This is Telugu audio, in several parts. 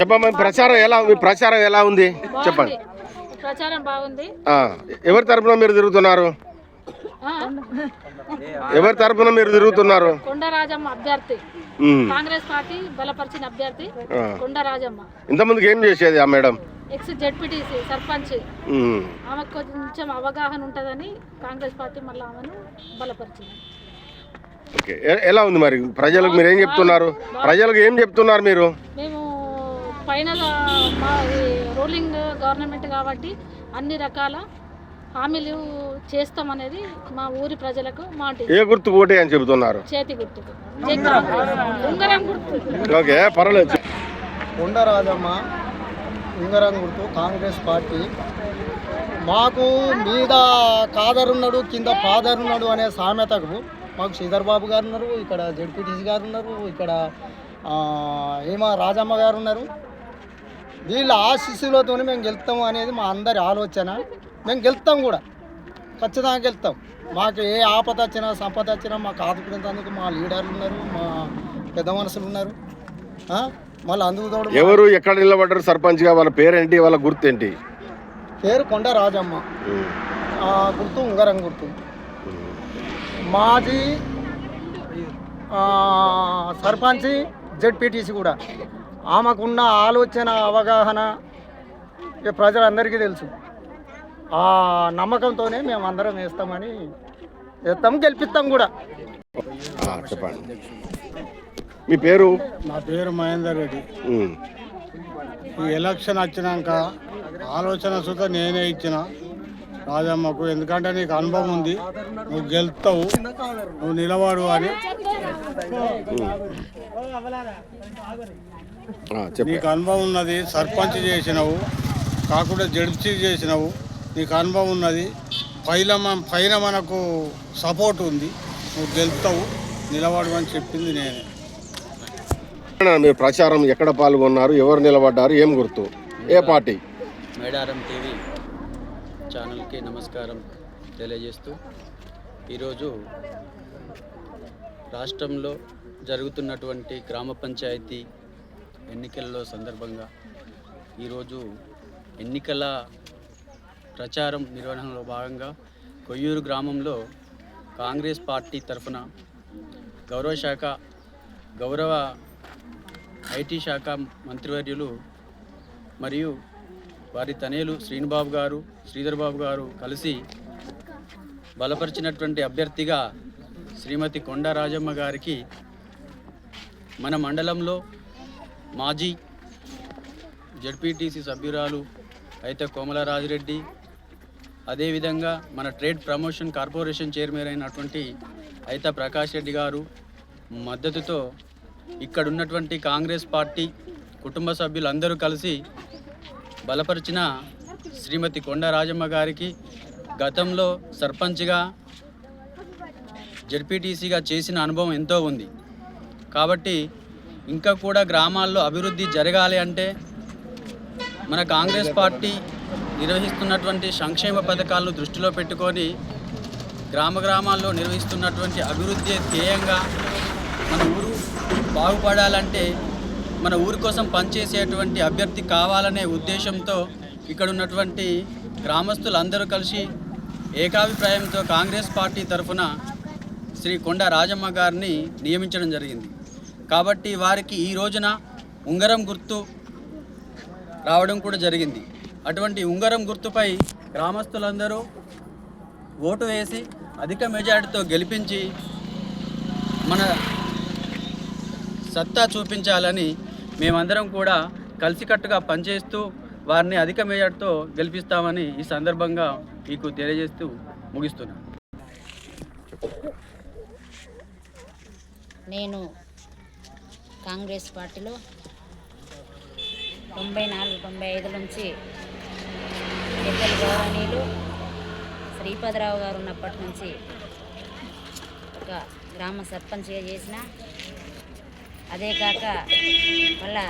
చెప్పమ్మా ప్రచారం ఎలా మీ ప్రచారం ఎలా ఉంది? చెప్పండి. ప్రచారం బాగుంది. ఎవరి తరపున మీరు తిరుగుతున్నారు? ఎవరి తరపున మీరు తిరుగుతున్నారు? కొండరాజమ్మ అభ్యర్థి. కాంగ్రెస్ పార్టీ బలపరిచిన అభ్యర్థి. కొండరాజమ్మ ఇంతమందికి ఏం చేసేది ఆ మేడం? Ex ZPTC sarpanch. ఆమెకు కొంచెం అవగాహన ఉంటుందని కాంగ్రెస్ పార్టీ మళ్ళీ ఆమెను బలపరిచింది. ఓకే. ఎలా ఉంది మరి? ప్రజలకు మీరు ఏం చెప్తున్నారు? ప్రజలకు ఏం చెప్తున్నారు మీరు? మేము ఫైనల్ మా రూలింగ్ గవర్నమెంట్ కాబట్టి అన్ని రకాల హామీలు చేస్తామనేది మా ఊరి ప్రజలకు మాట ఏ గుర్తు ఓటే అని చెబుతున్నారు? చేతి కాంగ్రెస్. ఉంగరం గుర్తు. ఓకే పర్వాలేదు. కొండరాజమ్మ ఉంగరం గుర్తు కాంగ్రెస్ పార్టీ. మాకు మీద కాదరున్నాడు కింద ఫాదరున్నాడు అనే సామెతకు మాకు శ్రీధర్ బాబు గారు ఉన్నారు ఇక్కడ జడ్పీటీసీ గారు ఉన్నారు ఇక్కడ ఆ, ఏమా రాజమ్మ గారు ఉన్నారు. వీళ్ళ ఆశీస్సులతో మేము గెలుస్తాము అనేది మా అందరి ఆలోచన. మేము గెలుస్తాం కూడా. ఖచ్చితంగా గెలుస్తాం. మాకు ఏ ఆపద వచ్చినా సంపద వచ్చినా మాకు ఆదుకునేందుకు మా లీడర్లు ఉన్నారు మా పెద్ద మనుషులు ఉన్నారు? మళ్ళీ అందుకు తోడు ఎవరు ఎక్కడ నిలబడ్డారు? సర్పంచ్గా వాళ్ళ పేరేంటి? వాళ్ళ గుర్తు ఏంటి పేరు కొండ రాజమ్మ. గుర్తు ఉంగరం గుర్తు. మాజీ సర్పంచ్ జెడ్పీటీసీ కూడా. ఆమెకున్న ఆలోచన అవగాహన ప్రజలందరికీ తెలుసు. ఆ నమ్మకంతోనే మేము అందరం వేస్తామని వేస్తాం గెలిపిస్తాం కూడా. చెప్పండి. మీ పేరు? నా పేరు మహేందర్ రెడ్డి. ఈ ఎలక్షన్ వచ్చినాక ఆలోచన సుత నేనే ఇచ్చిన రాజమ్మకు. ఎందుకంటే నీకు అనుభవం ఉంది నువ్వు గెలుస్తావు నువ్వు నిలబడు అని. నీకు అనుభవం ఉన్నది సర్పంచ్ చేసినావు కాకుండా జడ్పీ చేసినావు నీకు అనుభవం ఉన్నది పైన మన- పైన మనకు సపోర్ట్ ఉంది నువ్వు గెలుస్తావు నిలబడు అని చెప్పింది నేనే. మీరు ప్రచారం ఎక్కడ పాల్గొన్నారు ఎవరు నిలబడ్డారు ఏం గుర్తు? ఏ పార్టీ? మేడారం టీవీ ఛానల్కి నమస్కారం తెలియజేస్తూ ఈరోజు రాష్ట్రంలో జరుగుతున్నటువంటి గ్రామ పంచాయతీ ఎన్నికల్లో సందర్భంగా ఈరోజు ఎన్నికల ప్రచారం నిర్వహణలో భాగంగా కొయ్యూరు గ్రామంలో కాంగ్రెస్ పార్టీ తరఫున గౌరవ శాఖ గౌరవ ఐటీ శాఖ మంత్రివర్యులు మరియు వారి తనేలు శ్రీనుబాబు గారు శ్రీధర్ బాబు గారు కలిసి బలపరిచినటువంటి అభ్యర్థిగా శ్రీమతి కొండ రాజమ్మ గారికి మన మండలంలో మాజీ జడ్పీటీసీ సభ్యురాలు అయితే కోమల రాజిరెడ్డి. అదేవిధంగా మన ట్రేడ్ ప్రమోషన్ కార్పొరేషన్ చైర్మన్ అయినటువంటి అయితే ప్రకాష్ రెడ్డి గారు మద్దతుతో ఇక్కడ ఉన్నటువంటి కాంగ్రెస్ పార్టీ కుటుంబ సభ్యులందరూ కలిసి బలపరిచిన శ్రీమతి కొండ రాజమ్మ గారికి గతంలో సర్పంచ్గా జడ్పీటీసీగా చేసిన అనుభవం ఎంతో ఉంది. కాబట్టి ఇంకా కూడా గ్రామాల్లో అభివృద్ధి జరగాలి అంటే మన కాంగ్రెస్ పార్టీ నిర్వహిస్తున్నటువంటి సంక్షేమ పథకాలను దృష్టిలో పెట్టుకొని గ్రామ గ్రామాల్లో నిర్వహిస్తున్నటువంటి అభివృద్ధి ధ్యేయంగా మన ఊరు బాగుపడాలంటే మన ఊరి కోసం పనిచేసేటువంటి అభ్యర్థి కావాలనే ఉద్దేశంతో ఇక్కడ ఉన్నటువంటి గ్రామస్తులందరూ కలిసి ఏకాభిప్రాయంతో కాంగ్రెస్ పార్టీ తరఫున శ్రీ కొండ రాజమ్మ గారిని నియమించడం జరిగింది. కాబట్టి వారికి ఈ రోజున ఉంగరం గుర్తు రావడం కూడా జరిగింది. అటువంటి ఉంగరం గుర్తుపై గ్రామస్తులందరూ ఓటు వేసి అధిక మెజార్టీతో గెలిపించి మన సత్తా చూపించాలని మేమందరం కూడా కలిసికట్టుగా పనిచేస్తూ వారిని అధిక మెజార్టీతో గెలిపిస్తామని ఈ సందర్భంగా మీకు తెలియజేస్తూ ముగిస్తున్నాను. నేను కాంగ్రెస్ పార్టీలో తొంభై నాలుగు తొంభై ఐదు నుంచి పెద్దలు గౌరవనీయులు శ్రీపదరావు గారు ఉన్నప్పటి నుంచి ఒక గ్రామ సర్పంచ్గా చేసిన అదే కాక మళ్ళా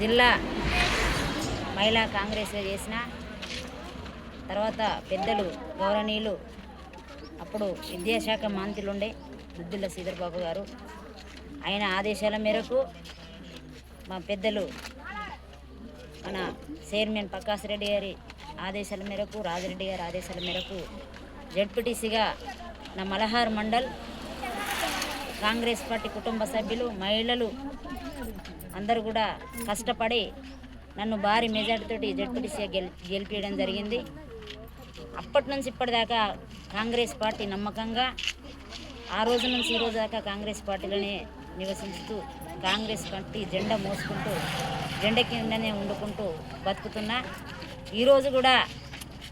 జిల్లా మహిళా కాంగ్రెస్గా చేసిన తర్వాత పెద్దలు గౌరవనీయులు అప్పుడు విద్యాశాఖ మంత్రులుండే బుద్ధుల సీధర్బాబు గారు. ఆయన ఆదేశాల మేరకు మా పెద్దలు మన చైర్మన్ పక్కాసిరెడ్డి రెడ్డి గారి ఆదేశాల మేరకు రాజిరెడ్డి గారి ఆదేశాల మేరకు జడ్పీటీసీగా నా మలహార్ మండల్ కాంగ్రెస్ పార్టీ కుటుంబ సభ్యులు మహిళలు అందరూ కూడా కష్టపడి నన్ను భారీ మెజార్టీతోటి జడ్పీటీసీగా గెలి గెలిపించడం జరిగింది. అప్పటి నుంచి ఇప్పటిదాకా కాంగ్రెస్ పార్టీ నమ్మకంగా ఆ రోజు నుంచి ఈ రోజు దాకా కాంగ్రెస్ పార్టీలోనే నివసిస్తూ కాంగ్రెస్ పార్టీ జెండా మోసుకుంటూ జెండా కిందనే వండుకుంటూ బతుకుతున్నా ఈరోజు కూడా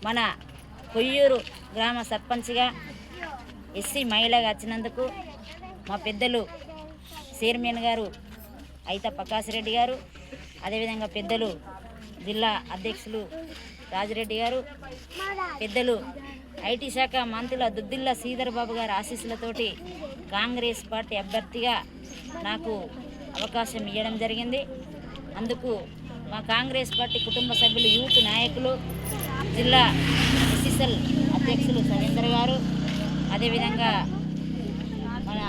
మన కొయ్యూరు గ్రామ సర్పంచ్గా ఎస్సీ మహిళగా వచ్చినందుకు మా పెద్దలు చైర్మన్ గారు అయిత ప్రకాశ్రెడ్డి గారు అదేవిధంగా పెద్దలు జిల్లా అధ్యక్షులు రాజిరెడ్డి గారు పెద్దలు ఐటీ శాఖ మంత్రుల దుద్దిల్ల శ్రీధర్ బాబు గారి ఆశీస్సులతోటి కాంగ్రెస్ పార్టీ అభ్యర్థిగా నాకు అవకాశం ఇవ్వడం జరిగింది. అందుకు మా కాంగ్రెస్ పార్టీ కుటుంబ సభ్యులు యూత్ నాయకులు జిల్లా ఎస్ఎస్ఎల్ అధ్యక్షులు సవేందర్ గారు అదేవిధంగా మన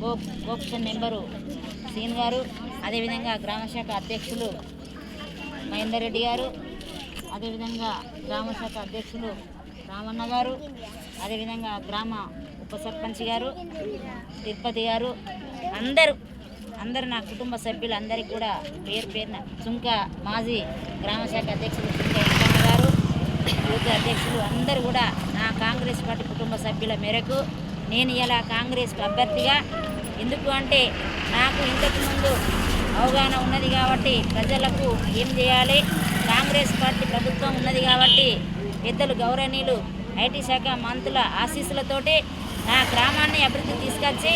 గో గోప్షన్ మెంబరు సీన్ గారు అదేవిధంగా గ్రామశాఖ అధ్యక్షులు మహేందర్ రెడ్డి గారు అదేవిధంగా గ్రామ శాఖ అధ్యక్షులు రామన్న గారు అదేవిధంగా గ్రామ ఉప సర్పంచ్ గారు తిరుపతి గారు అందరూ అందరు నా కుటుంబ సభ్యులు అందరికీ కూడా పేరు పేరున సుంక మాజీ గ్రామ శాఖ అధ్యక్షులు చుంక గారు యూత్ అధ్యక్షులు అందరూ కూడా నా కాంగ్రెస్ పార్టీ కుటుంబ సభ్యుల మేరకు నేను ఇలా కాంగ్రెస్ అభ్యర్థిగా ఎందుకు అంటే నాకు ఇంతకుముందు అవగాహన ఉన్నది కాబట్టి ప్రజలకు ఏం చేయాలి? కాంగ్రెస్ పార్టీ ప్రభుత్వం ఉన్నది కాబట్టి పెద్దలు గౌరవనీయులు ఐటీ శాఖ మంత్రుల ఆశీస్సులతోటి గ్రామాన్ని అభివృద్ధి తీసుకొచ్చి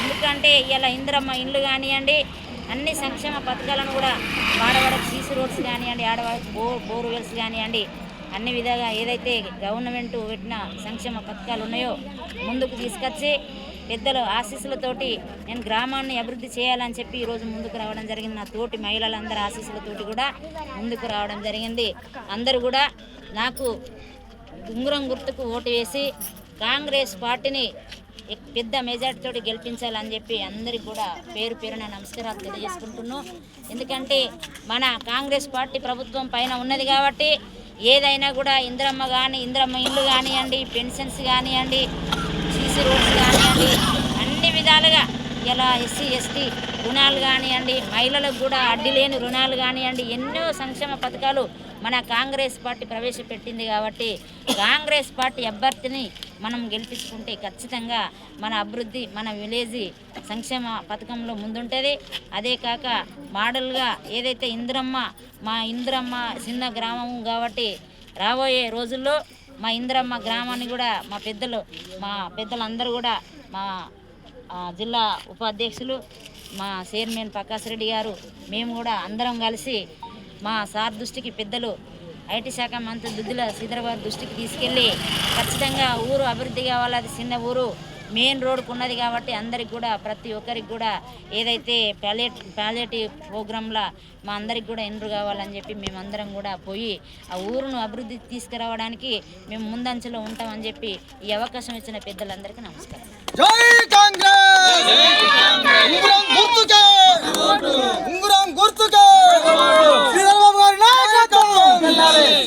ఎందుకంటే ఇలా ఇందిరమ్మ ఇండ్లు కానివ్వండి అన్ని సంక్షేమ పథకాలను కూడా వాడవాడకు సీసీ రోడ్స్ కానివ్వండి ఆడవాడకు బో బోర్వెల్స్ కానివ్వండి అన్ని విధాలుగా ఏదైతే గవర్నమెంట్ పెట్టిన సంక్షేమ పథకాలు ఉన్నాయో ముందుకు తీసుకొచ్చి పెద్దల ఆశీస్సులతోటి నేను గ్రామాన్ని అభివృద్ధి చేయాలని చెప్పి ఈరోజు ముందుకు రావడం జరిగింది. నా తోటి మహిళలందరి ఆశీస్సులతోటి కూడా ముందుకు రావడం జరిగింది. అందరూ కూడా నాకు ఉంగరం గుర్తుకు ఓటు వేసి కాంగ్రెస్ పార్టీని పెద్ద మెజార్టీతో గెలిపించాలని చెప్పి అందరికి కూడా పేరు పేరున నమస్కారాలు తెలియజేసుకుంటున్నాం ఎందుకంటే మన కాంగ్రెస్ పార్టీ ప్రభుత్వం పైన ఉన్నది కాబట్టి ఏదైనా కూడా ఇంద్రమ్మ కానీ ఇంద్రమ్మ ఇల్లు కానివ్వండి పెన్షన్స్ కానివ్వండి సీసీ రోడ్స్ కానివ్వండి అన్ని విధాలుగా ఇలా ఎస్సీ ఎస్టీ రుణాలు కానివ్వండి మహిళలకు కూడా అడ్డి లేని రుణాలు కానివ్వండి ఎన్నో సంక్షేమ పథకాలు మన కాంగ్రెస్ పార్టీ ప్రవేశపెట్టింది కాబట్టి కాంగ్రెస్ పార్టీ అభ్యర్థిని మనం గెలిపించుకుంటే ఖచ్చితంగా మన అభివృద్ధి మన విలేజ్ సంక్షేమ పథకంలో ముందుంటుంది. అదే కాక మోడల్గా ఏదైతే ఇంద్రమ్మ మా ఇంద్రమ్మ చిన్న గ్రామం కాబట్టి రాబోయే రోజుల్లో మా ఇంద్రమ్మ గ్రామాన్ని కూడా మా పెద్దలు మా పెద్దలందరూ కూడా మా జిల్లా ఉపాధ్యక్షులు మా చైర్మన్ ప్రకాష్ రెడ్డి గారు మేము కూడా అందరం కలిసి మా సార్ దృష్టికి పెద్దలు ఐటీ శాఖ మంత్రి దుద్దుల సిద్రాబాద్ దృష్టికి తీసుకెళ్ళి ఖచ్చితంగా ఊరు అభివృద్ధి కావాలి. అది చిన్న ఊరు. మెయిన్ రోడ్కు ఉన్నది కాబట్టి అందరికి కూడా ప్రతి ఒక్కరికి కూడా ఏదైతే ప్యాలెట్ ప్యాలెటి ప్రోగ్రాంలో మా అందరికి కూడా ఎన్రు కావాలని చెప్పి మేమందరం కూడా పోయి ఆ ఊరును అభివృద్ధి తీసుకురావడానికి మేము ముందంచెలో ఉంటామని చెప్పి ఈ అవకాశం ఇచ్చిన పెద్దలందరికీ నమస్కారం. 네.